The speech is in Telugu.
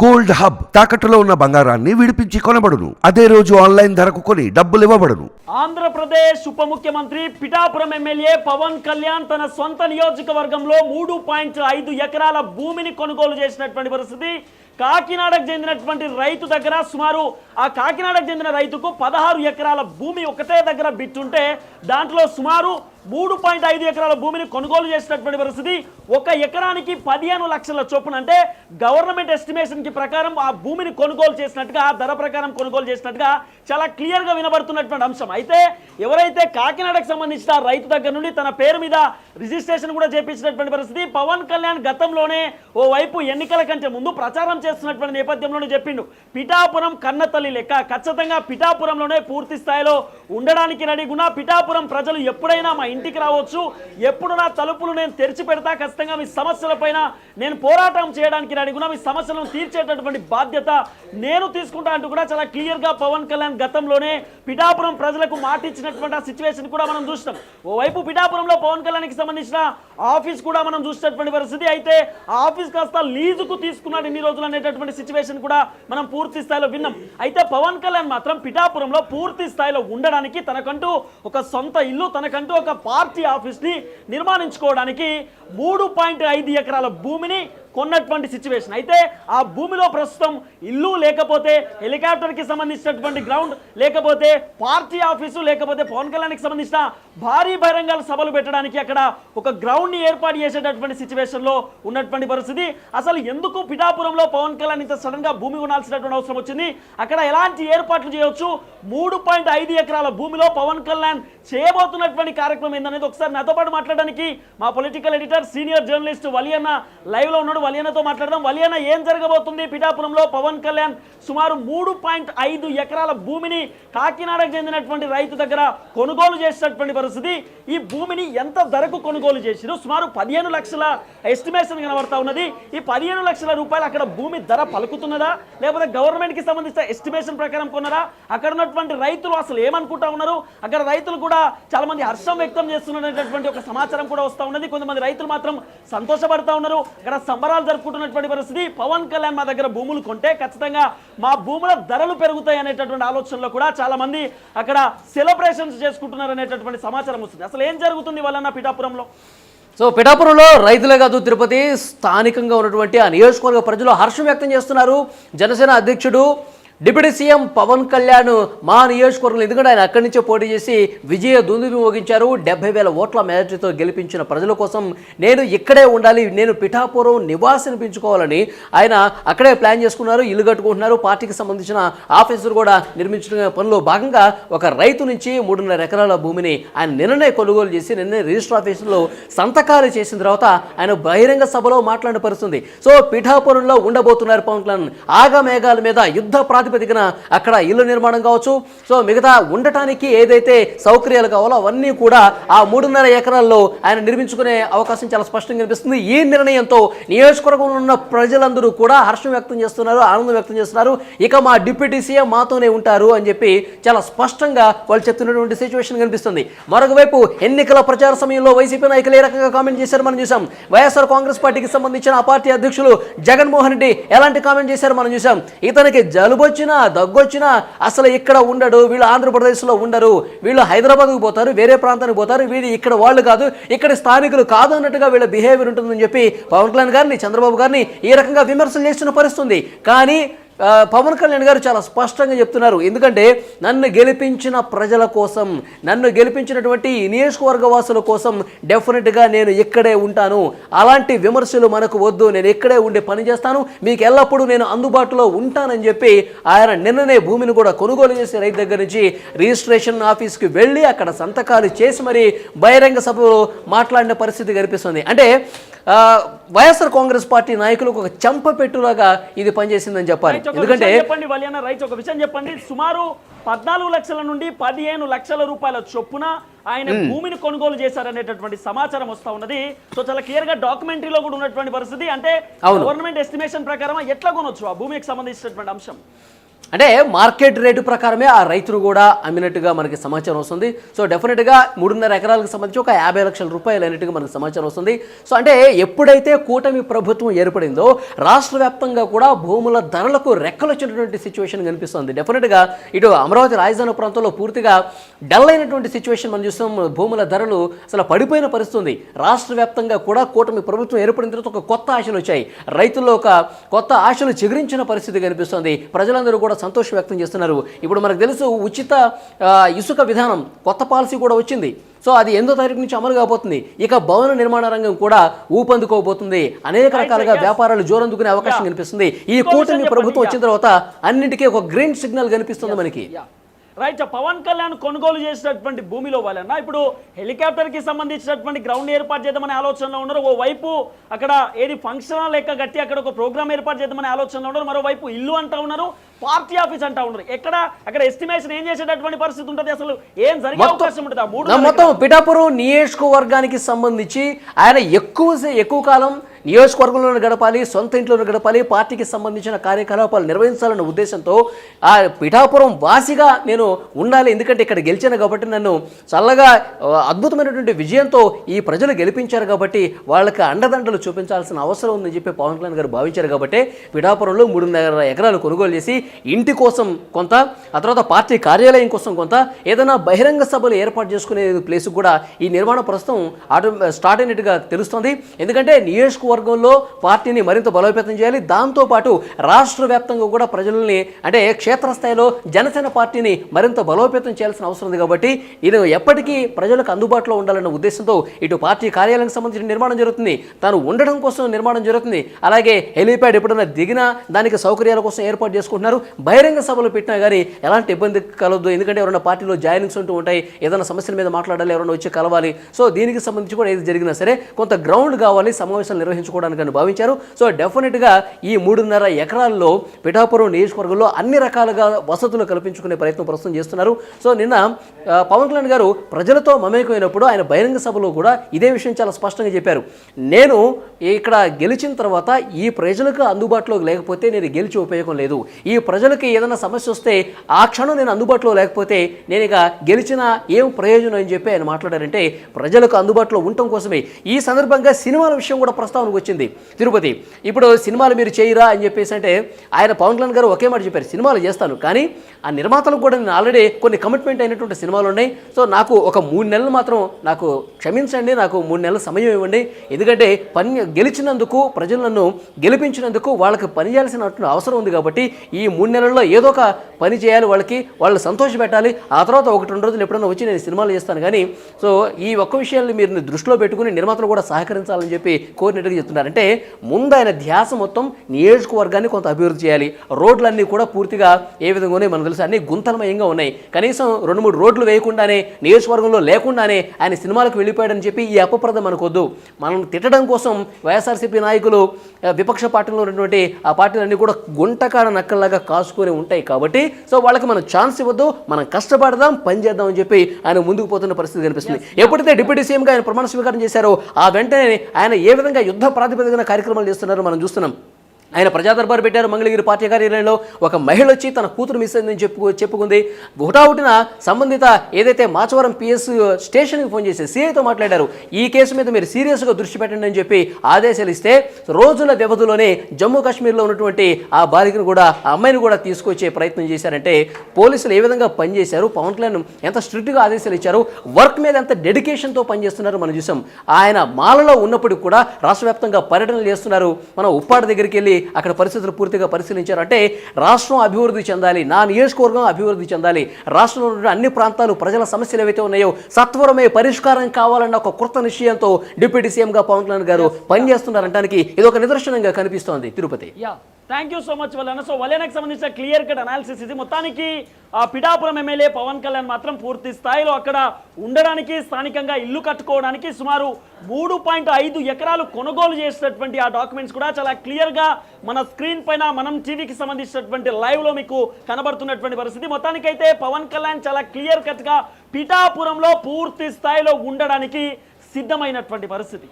గోల్డ్ హబ్ తాకట్టులో ఉన్న బంగారాన్ని విడిపించి కొనబడును. అదే రోజు ఆన్లైన్ ధరకు కొని డబ్బులు ఇవ్వబడును. ఆంధ్రప్రదేశ్ ఉప ముఖ్యమంత్రి పిఠాపురం ఎమ్మెల్యే పవన్ కళ్యాణ్ తన సొంత నియోజకవర్గంలో మూడు పాయింట్ ఐదు ఎకరాల భూమిని కొనుగోలు చేసినటువంటి పరిస్థితి కాకినాడకు చెందినటువంటి రైతు దగ్గర సుమారు ఆ కాకినాడకు చెందిన రైతుకు పదహారు ఎకరాల భూమి ఒకటే దగ్గర బిట్టుంటే దాంట్లో సుమారు మూడు పాయింట్ ఐదు ఎకరాల భూమిని కొనుగోలు చేసినటువంటి పరిస్థితి. ఒక ఎకరానికి పదిహేను లక్షల చొప్పున అంటే గవర్నమెంట్ ఎస్టిమేషన్కి ప్రకారం ఆ భూమిని కొనుగోలు చేసినట్టుగా ఆ ధర ప్రకారం కొనుగోలు చేసినట్టుగా చాలా క్లియర్గా వినబడుతున్నటువంటి అంశం. అయితే ఎవరైతే కాకినాడకు సంబంధించిన రైతు దగ్గర నుండి తన పేరు మీద రిజిస్ట్రేషన్ కూడా చేపించినటువంటి పరిస్థితి పవన్ కళ్యాణ్ గతంలోనే ఓ వైపు ఎన్నికల కంటే ముందు ప్రచారం చేస్తున్నటువంటి నేపథ్యంలోనే చెప్పిండు. పిఠాపురం కన్నతల్లి లెక్క ఖచ్చితంగా పిఠాపురంలోనే పూర్తి స్థాయిలో ఉండడానికి రెడీగున్నా పిఠాపురం ప్రజలు ఎప్పుడైనా మా ఇంటికి రావచ్చు. ఎప్పుడు నా తలుపులు నేను తెరిచి పెడతా. ఖచ్చితంగా మీ సమస్యలపైన నేను పోరాటం చేయడానికి రెడీగున్నా మీ సమస్యలను తీర్చేటటువంటి బాధ్యత నేను తీసుకుంటా అంటూ కూడా చాలా క్లియర్గా పవన్ కళ్యాణ్ గతంలోనే పిఠాపురం ప్రజలకు మాటిచ్చినటువంటి ఆ సిచ్యువేషన్ కూడా మనం చూసినాం. ఓవైపు పిఠాపురంలో పవన్ కళ్యాణ్కి సంబంధించిన ఆఫీస్ కూడా మనం చూసినటువంటి పరిస్థితి. అయితే ఆఫీస్ కాస్త లీజుకు తీసుకున్నాడు ఇన్ని రోజులు అనేటటువంటి సిచ్యువేషన్ కూడా మనం పూర్తి స్థాయిలో విన్నాం. అయితే పవన్ కళ్యాణ్ మాత్రం పిఠాపురంలో పూర్తి స్థాయిలో ఉండడానికి తనకంటూ ఒక సొంత ఇల్లు తనకంటూ ఒక పార్టీ ఆఫీస్ని నిర్మాణించుకోవడానికి మూడు పాయింట్ ఐదు ఎకరాల భూమిని కొన్నటువంటి సిచ్యువేషన్ అయితే ఆ భూమిలో ప్రస్తుతం ఇల్లు లేకపోతే హెలికాప్టర్కి సంబంధించినటువంటి గ్రౌండ్ లేకపోతే పార్టీ ఆఫీసు లేకపోతే పవన్ కళ్యాణ్కి సంబంధించిన భారీ బహిరంగాల సభలు పెట్టడానికి అక్కడ ఒక గ్రౌండ్ని ఏర్పాటు చేసేటటువంటి సిచ్యువేషన్లో ఉన్నటువంటి పరిస్థితి. అసలు ఎందుకు పిఠాపురంలో పవన్ కళ్యాణ్ ఇంత సడన్గా భూమి కొనాల్సినటువంటి అవసరం వచ్చింది? అక్కడ ఎలాంటి ఏర్పాట్లు చేయవచ్చు మూడు పాయింట్ ఐదు ఎకరాల భూమిలో పవన్ కళ్యాణ్ చేయబోతున్నటువంటి కార్యక్రమం ఏందనేది ఒకసారి నాతో పాటు మాట్లాడడానికి మా పొలిటికల్ ఎడిటర్ సీనియర్ జర్నలిస్ట్ వలియన్న లైవ్లో ఉన్నాడు. వలియన్నతో మాట్లాడదాం. వలియన్న ఏం జరగబోతుంది? పిఠాపురంలో పవన్ కళ్యాణ్ సుమారు మూడు పాయింట్ ఐదు ఎకరాల భూమిని కాకినాడకు చెందినటువంటి రైతు దగ్గర కొనుగోలు చేసినటువంటి పరిస్థితి. ఈ భూమిని ఎంత ధరకు కొనుగోలు చేసిరు? సుమారు పదిహేను లక్షల ఎస్టిమేషన్ కనబడతా ఉన్నది. ఈ పదిహేను లక్షల రూపాయలు అక్కడ భూమి ధర పలుకుతున్నదా? లేకపోతే గవర్నమెంట్కి సంబంధించిన ఎస్టిమేషన్ ప్రకారం కొన్నదా? అక్కడ ఉన్నటువంటి రైతులు అసలు ఏమనుకుంటా ఉన్నారు? అక్కడ రైతులు కూడా చాలా మంది హర్షం వ్యక్తం చేస్తున్నటువంటి ఒక సమాచారం కూడా వస్తూ ఉన్నది. కొంతమంది రైతులు మాత్రం సంతోషపడతా ఉన్నారు. అక్కడ సంబరాలు జరుపుకుంటున్నటువంటి పరిస్థితి. పవన్ కళ్యాణ్ మా దగ్గర భూములు కొంటే ఖచ్చితంగా మా భూముల ధరలు పెరుగుతాయి అనేటటువంటి ఆలోచనలో కూడా చాలా మంది అక్కడ సెలబ్రేషన్స్ చేసుకుంటున్నారు అనేటటువంటి సమాచారం వస్తుంది. అసలు ఏం జరుగుతుంది వాళ్ళన్న పిఠాపురంలో? సో పిఠాపురంలో రైతులే కాదు తిరుపతి స్థానికంగా ఉన్నటువంటి ఆ నియోజకవర్గ ప్రజలు హర్షం వ్యక్తం చేస్తున్నారు. జనసేన అధ్యక్షుడు డిప్యూటీ సీఎం పవన్ కళ్యాణ్ మా నియోజకవర్గంలో ఎందుకంటే ఆయన అక్కడి నుంచే పోటీ చేసి విజయ దుందుబి మోగించారు డెబ్బై వేల ఓట్ల మెజార్టీతో గెలిపించిన ప్రజల కోసం నేను ఇక్కడే ఉండాలి నేను పిఠాపురం నివాసిని పెంచుకోవాలని ఆయన అక్కడే ప్లాన్ చేసుకున్నారు ఇల్లు కట్టుకుంటున్నారు. పార్టీకి సంబంధించిన ఆఫీసులు కూడా నిర్మించిన పనిలో భాగంగా ఒక రైతు నుంచి మూడున్నర ఎకరాల భూమిని ఆయన నిన్ననే కొనుగోలు చేసి నిన్నే రిజిస్టర్ ఆఫీసులో సంతకాలు చేసిన తర్వాత ఆయన బహిరంగ సభలో మాట్లాడిన పరిస్థితుంది సో పిఠాపురంలో ఉండబోతున్నారు పవన్ కళ్యాణ్. ఆగ మేఘాల మీద యుద్ధ ప్రాతిపదికన అక్కడ ఇల్లు నిర్మాణం కావచ్చు. సో మిగతా ఉండటానికి ఏదైతే సౌకర్యాలు కావాలో అవన్నీ కూడా ఆ మూడున్నర ఎకరాల్లో ఆయన నిర్మించుకునే అవకాశం చాలా స్పష్టంగా కనిపిస్తుంది. ఈ నిర్ణయంతో నియోజకవర్గంలో ఉన్న ప్రజలందరూ కూడా హర్షం వ్యక్తం చేస్తున్నారు ఆనందం వ్యక్తం చేస్తున్నారు. ఇక మా డిప్యూటీ సీఎం మాతోనే ఉంటారు అని చెప్పి చాలా స్పష్టంగా వాళ్ళు చెప్తున్నటువంటి సిచ్యువేషన్ కనిపిస్తుంది. మరొక వైపు ఎన్నికల ప్రచార సమయంలో వైసీపీ నాయకులు ఏ రకంగా కామెంట్ చేశారు మనం చూసాం వైఎస్ఆర్ కాంగ్రెస్ పార్టీకి సంబంధించిన ఆ పార్టీ అధ్యక్షులు జగన్మోహన్ రెడ్డి ఎలాంటి కామెంట్ చేశారు మనం చూసాం ఇతనికి జలుబు వచ్చినా దగ్గొచ్చినా అసలు ఇక్కడ ఉండడు వీళ్ళు ఆంధ్రప్రదేశ్లో ఉండరు. వీళ్ళు హైదరాబాద్కు పోతారు వేరే ప్రాంతానికి పోతారు వీళ్ళు ఇక్కడ వాళ్ళు కాదు ఇక్కడ స్థానికులు కాదు అన్నట్టుగా వీళ్ళ బిహేవియర్ ఉంటుందని చెప్పి పవన్ కళ్యాణ్ గారిని చంద్రబాబు గారిని ఈ రకంగా విమర్శలు చేస్తున్న పరిస్థితుంది కానీ పవన్ కళ్యాణ్ గారు చాలా స్పష్టంగా చెప్తున్నారు. ఎందుకంటే నన్ను గెలిపించిన ప్రజల కోసం నన్ను గెలిపించినటువంటి ఈ నియోజకవర్గ వాసుల కోసం డెఫినెట్గా నేను ఇక్కడే ఉంటాను. అలాంటి విమర్శలు మనకు వద్దు. నేను ఇక్కడే ఉండి పని చేస్తాను. మీకు ఎల్లప్పుడూ నేను అందుబాటులో ఉంటానని చెప్పి ఆయన నిన్ననే భూమిని కూడా కొనుగోలు చేసి రైతు దగ్గర నుంచి రిజిస్ట్రేషన్ ఆఫీస్కి వెళ్ళి అక్కడ సంతకాలు చేసి మరి బహిరంగ సభలో మాట్లాడిన పరిస్థితి కనిపిస్తుంది. అంటే వైఎస్ఆర్ కాంగ్రెస్ పార్టీ నాయకులకు ఒక చెంప పెట్టులాగా ఇది పనిచేసిందని చెప్పాలి. ఎందుకంటే చెప్పండి వలియన్న రైట్ ఒక విషయం చెప్పండి. సుమారు పద్నాలుగు లక్షల నుండి పదిహేను లక్షల రూపాయల చొప్పున ఆయన భూమిని కొనుగోలు చేశారనేటటువంటి సమాచారం వస్తా ఉన్నది. సో చాలా క్లియర్గా డాక్యుమెంటరీలో కూడా ఉన్నటువంటి పరిస్థితి. అంటే. గవర్నమెంట్ ఎస్టిమేషన్ ప్రకారం ఎట్లా కొనొచ్చు? ఆ భూమికి సంబంధించినటువంటి అంశం. అంటే మార్కెట్ రేటు ప్రకారమే ఆ రైతులు కూడా అమ్మినట్టుగా మనకి సమాచారం వస్తుంది. సో డెఫినెట్గా మూడున్నర ఎకరాలకు సంబంధించి ఒక యాభై లక్షల రూపాయలు అయినట్టుగా మనకు సమాచారం వస్తుంది. సో అంటే ఎప్పుడైతే కూటమి ప్రభుత్వం ఏర్పడిందో రాష్ట్ర వ్యాప్తంగా కూడా భూముల ధరలకు రెక్కలొచ్చినటువంటి సిచ్యువేషన్ కనిపిస్తుంది. డెఫినెట్గా ఇటు అమరావతి రాజధాని ప్రాంతంలో పూర్తిగా డల్ అయినటువంటి సిచ్యువేషన్ మనం చూస్తాం. భూముల ధరలు అసలు పడిపోయిన పరిస్థితి ఉంది రాష్ట్ర వ్యాప్తంగా కూడా కూటమి ప్రభుత్వం ఏర్పడిన తర్వాత ఒక కొత్త ఆశలు వచ్చాయి. రైతుల్లో ఒక కొత్త ఆశలు చిగురించిన పరిస్థితి కనిపిస్తుంది. ప్రజలందరూ కూడా సంతోషం వ్యక్తం చేస్తున్నారు. ఇప్పుడు మనకు తెలుసు ఉచిత ఇసుక విధానం కొత్త పాలసీ కూడా వచ్చింది. సో అది ఎనిమిదో తారీఖు నుంచి అమలు కాబోతుంది. ఇక భవన నిర్మాణ రంగం కూడా ఊపందుకోబోతుంది. అనేక రకాలుగా వ్యాపారాలు జోరందుకునే అవకాశం కనిపిస్తుంది. ఈ కూటమి ప్రభుత్వం. వచ్చిన తర్వాత అన్నింటికీ ఒక గ్రీన్ సిగ్నల్ కనిపిస్తుంది మనకి. రైట్ పవన్ కళ్యాణ్ కొనుగోలు చేసినటువంటి భూమిలో వాళ్ళన్నా ఇప్పుడు హెలికాప్టర్కి సంబంధించినటువంటి గ్రౌండ్ ఏర్పాటు చేద్దామనే ఆలోచనలో ఉన్నారు. ఓ వైపు అక్కడ ఏది ఫంక్షన్ లెక్క కట్టి అక్కడ ఒక ప్రోగ్రామ్ ఏర్పాటు చేద్దామనే ఆలోచనలో ఉన్నారు. మరోవైపు ఇల్లు అంటా ఉన్నారు పార్టీ ఆఫీస్ అంటా ఉన్నారు. ఎక్కడ? అక్కడ ఎస్టిమేషన్ ఏం చేసేటటువంటి పరిస్థితి ఉంటుంది అసలు? ఏం జరిగే అవకాశం ఉంటుంది? మూడు మొత్తం పిఠాపురం నియోజకవర్గానికి సంబంధించి ఆయన ఎక్కువ ఎక్కువ కాలం నియోజకవర్గంలోనే గడపాలి సొంత ఇంట్లోనే గడపాలి పార్టీకి సంబంధించిన కార్యకలాపాలు నిర్వహించాలన్న ఉద్దేశంతో ఆ పిఠాపురం వాసిగా నేను ఉండాలి. ఎందుకంటే ఇక్కడ గెలిచాను కాబట్టి నన్ను చల్లగా అద్భుతమైనటువంటి విజయంతో ఈ ప్రజలు గెలిపించారు కాబట్టి వాళ్ళకి అండదండలు చూపించాల్సిన అవసరం ఉందని చెప్పి పవన్ కళ్యాణ్ గారు భావించారు కాబట్టి పిఠాపురంలో మూడున్నర ఎకరాలు కొనుగోలు చేసి ఇంటి కోసం కొంత ఆ తర్వాత పార్టీ కార్యాలయం కోసం కొంత ఏదైనా బహిరంగ సభలు ఏర్పాటు చేసుకునే ప్లేస్ కూడా ఈ నిర్మాణం ప్రస్తుతం ఆటో స్టార్ట్ అయినట్టుగా తెలుస్తుంది. ఎందుకంటే నియోజకవర్గంలో పార్టీని మరింత బలోపేతం చేయాలి. దాంతోపాటు రాష్ట్ర వ్యాప్తంగా కూడా ప్రజల్ని అంటే క్షేత్రస్థాయిలో జనసేన పార్టీని మరింత బలోపేతం చేయాల్సిన అవసరం ఉంది కాబట్టి ఇది ఎప్పటికీ ప్రజలకు అందుబాటులో ఉండాలన్న ఉద్దేశంతో ఇటు పార్టీ కార్యాలయానికి సంబంధించిన నిర్మాణం జరుగుతుంది. తాను ఉండడం కోసం నిర్మాణం జరుగుతుంది. అలాగే హెలీప్యాడ్ ఎప్పుడైనా దిగినా దానికి సౌకర్యాల కోసం ఏర్పాటు చేసుకుంటున్నారు. బహిరంగ సభలు పెట్టినా కానీ ఎలాంటి ఇబ్బంది కలవద్దు. ఎందుకంటే ఎవరైనా పార్టీలో జాయినింగ్స్ ఉంటూ ఉంటాయి. ఏదైనా సమస్యల మీద మాట్లాడాలి ఎవరైనా వచ్చి కలవాలి. సో దీనికి సంబంధించి కూడా ఏది జరిగినా సరే కొంత గ్రౌండ్ కావాలి సమావేశాలు నిర్వహించుకోవడానికి అని భావించారు. సో డెఫినెట్గా ఈ మూడున్నర ఎకరాల్లో పిఠాపురం నియోజకవర్గంలో అన్ని రకాలుగా వసతులు కల్పించుకునే ప్రయత్నం ప్రస్తుతం చేస్తున్నారు. సో నిన్న పవన్ కళ్యాణ్ గారు ప్రజలతో మమేకమైనప్పుడు ఆయన బహిరంగ సభలో కూడా ఇదే విషయం చాలా స్పష్టంగా చెప్పారు. నేను ఇక్కడ గెలిచిన తర్వాత ఈ ప్రజలకు అందుబాటులోకి లేకపోతే నేను గెలిచి ఉపయోగం లేదు. ఈ ప్రజలకి ఏదైనా సమస్య వస్తే ఆ క్షణం నేను అందుబాటులో లేకపోతే నేను ఇక గెలిచిన ఏం ప్రయోజనం అని చెప్పి ఆయన మాట్లాడారంటే ప్రజలకు అందుబాటులో ఉండటం కోసమే. ఈ సందర్భంగా సినిమాల విషయం కూడా ప్రస్తావనకు వచ్చింది. తిరుపతి ఇప్పుడు సినిమాలు మీరు చేయరా? అని చెప్పేసి అంటే ఆయన పవన్ కళ్యాణ్ గారు ఒకే మాట చెప్పారు సినిమాలు చేస్తాను. కానీ ఆ నిర్మాతలకు కూడా నేను ఆల్రెడీ కొన్ని కమిట్మెంట్ అయినటువంటి సినిమాలు ఉన్నాయి. సో నాకు ఒక మూడు నెలలు మాత్రం నాకు క్షమించండి నాకు మూడు నెలల సమయం ఇవ్వండి. ఎందుకంటే పని గెలిచినందుకు ప్రజలు నన్ను గెలిపించినందుకు వాళ్ళకి పని చేయాల్సిన అవసరం ఉంది కాబట్టి ఈ మూడు నెలల్లో ఏదో ఒక పని చేయాలి వాళ్ళకి వాళ్ళు సంతోష పెట్టాలి. ఆ తర్వాత ఒకటి రెండు రోజులు ఎప్పుడైనా వచ్చి నేను సినిమాలు చేస్తాను. కానీ సో ఈ ఒక్క విషయాన్ని మీరు దృష్టిలో పెట్టుకుని నిర్మాతలు కూడా సహకరించాలని చెప్పి కోరినట్టుగా చెప్తున్నారు. అంటే ముందు ఆయన ధ్యాస మొత్తం నియోజకవర్గాన్ని కొంత అభివృద్ధి చేయాలి. రోడ్లన్నీ కూడా పూర్తిగా ఏ విధంగా ఉన్నాయి మనకు తెలుసు. అన్ని గుంతలమయంగా ఉన్నాయి. కనీసం రెండు మూడు రోడ్లు వేయకుండానే నియోజకవర్గంలో లేకుండానే ఆయన సినిమాలకు వెళ్ళిపోయాడని చెప్పి ఈ అపప్రదం మనకొద్దు మనం తిట్టడం కోసం వైఎస్ఆర్సీపీ నాయకులు విపక్ష పార్టీలో ఉన్నటువంటి ఆ పార్టీలన్నీ కూడా గుంటకాడ నక్కల్లాగా కాసుకొని ఉంటాయి కాబట్టి సో వాళ్ళకి మనం ఛాన్స్ ఇవ్వద్దు. మనం కష్టపడదాం పని చేద్దాం అని చెప్పి ఆయన ముందుకు పోతున్న పరిస్థితి కనిపిస్తుంది. ఎప్పుడైతే డిప్యూటీ సీఎంగా ఆయన ప్రమాణ స్వీకారం చేశారో ఆ వెంటనే ఆయన ఏ విధంగా యుద్ధ ప్రాతిపదికన కార్యక్రమాలు చేస్తున్నారు మనం చూస్తున్నాం. ఆయన ప్రజాదర్బారు పెట్టారు మంగళగిరి పార్టీ కార్యాలయంలో. ఒక మహిళ వచ్చి తన కూతురు మిస్ అయిందని చెప్పు చెప్పుకుంది. హుటాహుటిన సంబంధిత ఏదైతే మాచవరం పిఎస్ స్టేషన్కి ఫోన్ చేసి సీఐతో మాట్లాడారు ఈ కేసు మీద మీరు సీరియస్గా దృష్టి పెట్టండి అని చెప్పి ఆదేశాలు ఇస్తే రోజుల వ్యవధిలోనే జమ్మూ కాశ్మీర్లో ఉన్నటువంటి ఆ బాలికను కూడా ఆ అమ్మాయిని కూడా తీసుకొచ్చే ప్రయత్నం చేశారంటే పోలీసులు ఏ విధంగా పనిచేశారు? పవన్ కళ్యాణ్ ఎంత స్ట్రిక్ట్గా ఆదేశాలు ఇచ్చారు? వర్క్ మీద ఎంత డెడికేషన్తో పనిచేస్తున్నారు మనం చూసాం ఆయన మాలలో ఉన్నప్పటికి కూడా రాష్ట్ర వ్యాప్తంగా పర్యటనలు చేస్తున్నారు. మనం ఉప్పాడ దగ్గరికి వెళ్ళి అక్కడ పరిస్థితులు పూర్తిగా పరిశీలించారు. అంటే రాష్ట్రం అభివృద్ధి చెందాలి నా నియోజకవర్గం అభివృద్ధి చెందాలి రాష్ట్రంలో ఉన్న అన్ని ప్రాంతాలు ప్రజల సమస్యలు ఏవైతే ఉన్నాయో సత్వరమే పరిష్కారం కావాలన్న ఒక కృత నిశ్చయంతో డిప్యూటీ సీఎంగా పవన్ కళ్యాణ్ గారు పనిచేస్తున్నారంటానికి ఇది ఒక నిదర్శనంగా కనిపిస్తోంది. Tirupati. Yeah thank you so much వలన సో వలనకు సంబంధించిన క్లియర్ కట్ అనాలిసిస్ ఇది. మొత్తానికి ఆ పిఠాపురం ఎమ్మెల్యే పవన్ కళ్యాణ్ మాత్రం పూర్తి స్థాయిలో అక్కడ ఉండడానికి స్థానికంగా ఇల్లు కట్టుకోవడానికి సుమారు మూడు పాయింట్ ఐదు ఎకరాలు కొనుగోలు చేసినటువంటి ఆ డాక్యుమెంట్స్ కూడా చాలా క్లియర్గా మన స్క్రీన్ పైన మనం టీవీకి సంబంధించినటువంటి లైవ్లో మీకు కనబడుతున్నటువంటి పరిస్థితి. మొత్తానికైతే పవన్ కళ్యాణ్ చాలా క్లియర్ కట్గా పిఠాపురంలో పూర్తి స్థాయిలో ఉండడానికి సిద్ధమైనటువంటి పరిస్థితి.